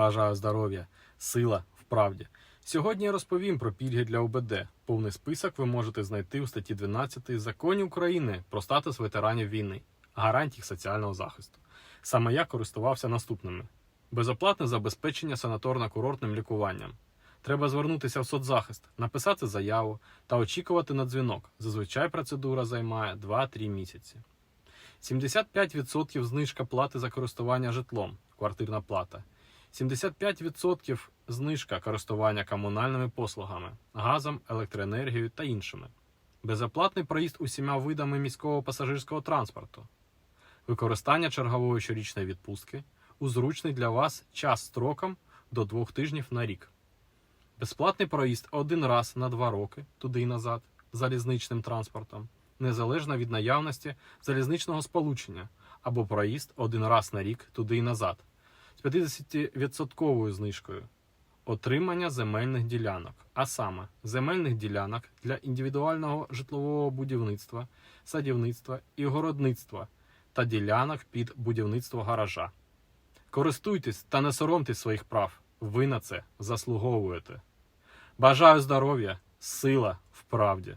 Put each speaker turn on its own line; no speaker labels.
Бажаю здоров'я, сила в правді. Сьогодні я розповім про пільги для ОБД. Повний список ви можете знайти у статті 12 законів України про статус ветеранів війни, гарантій соціального захисту. Саме я користувався наступними: безоплатне забезпечення санаторно-курортним лікуванням. Треба звернутися в соцзахист, написати заяву та очікувати на дзвінок. Зазвичай процедура займає 2-3 місяці. 75% знижка плати за користування житлом, квартирна плата. 75% знижка користування комунальними послугами, газом, електроенергією та іншими. Безоплатний проїзд усіма видами міського пасажирського транспорту. Використання чергової щорічної відпустки у зручний для вас час строком до двох тижнів на рік. Безплатний проїзд один раз на два роки туди і назад залізничним транспортом, незалежно від наявності залізничного сполучення, або проїзд один раз на рік туди і назад з 50% знижкою. Отримання земельних ділянок, а саме земельних ділянок для індивідуального житлового будівництва, садівництва і городництва та ділянок під будівництво гаража. Користуйтесь та не соромтесь своїх прав. Ви на це заслуговуєте. Бажаю здоров'я, сила в правді.